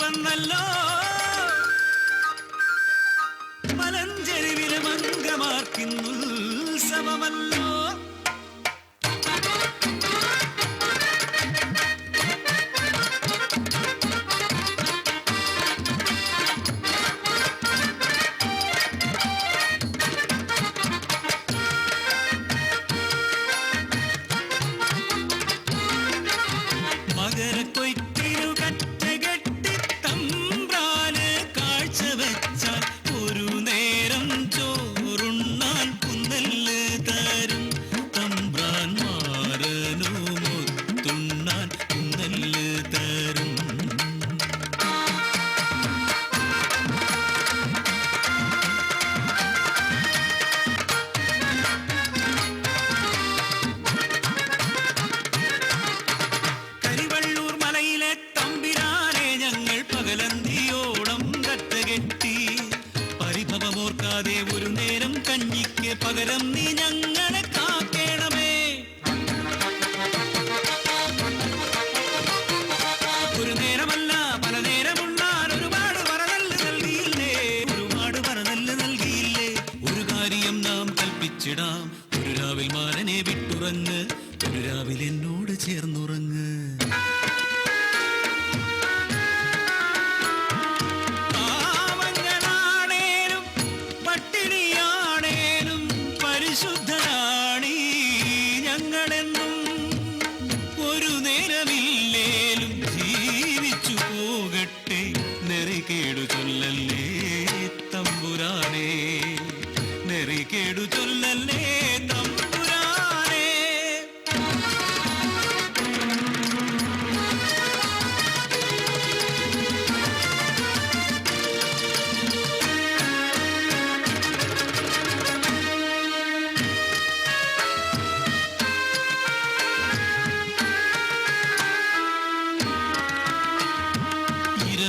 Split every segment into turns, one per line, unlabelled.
വന്നല്ലോ മലഞ്ചെരുവിലെ മംഗമാർക്കിന്നുത്സവമല്ലോ മകരക്കൊയ്ത്തിനു പകരം നീ ഞങ്ങളെ കാക്കേണമേ. ഒരു നേരമല്ല പല നേരമുണ്ടാൽ ഒരുപാട് വരനല്ല് നൽകിയില്ലേ? ഒരുപാട് വരനല്ല് നൽകിയില്ലേ? ഒരു കാര്യം നാം കൽപ്പിച്ചിടാം. ഒരു രാവിൽ മാരനെ വിട്ടുറങ്ങ്. ഒരു രാവിൽ എന്നോട് ചേർന്നുറങ്ങ്.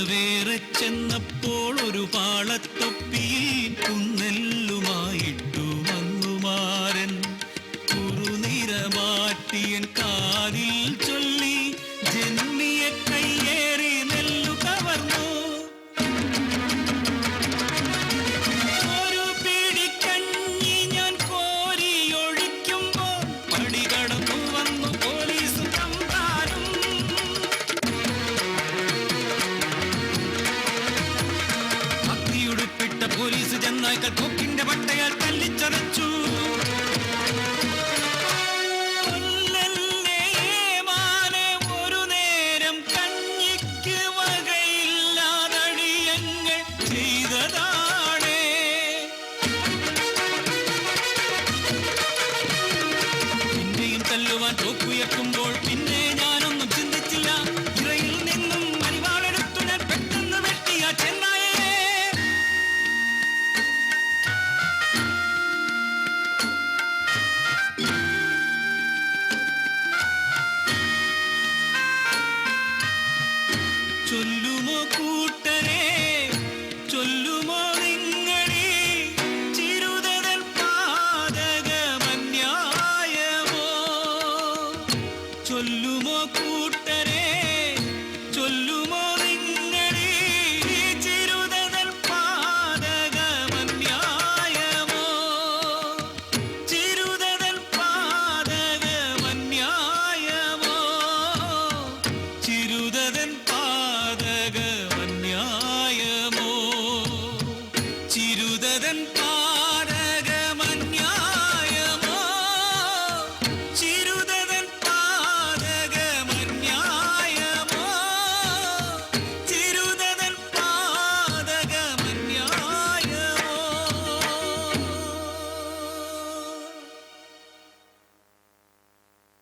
ഇരവേറെ ചെന്നപ്പോൾ ഒരു പാളത്തൊപ്പിയിൽ കുന്നെല്ലുമായിട്ടു വന്നുമാരൻ കുറുനിറമാറ്റിയൻ പിന്നെയും തല്ലുവാൻ തോക്കുയർത്തുമ്പോൾ പിന്നെ சொல்லுமோ கூட்டரே?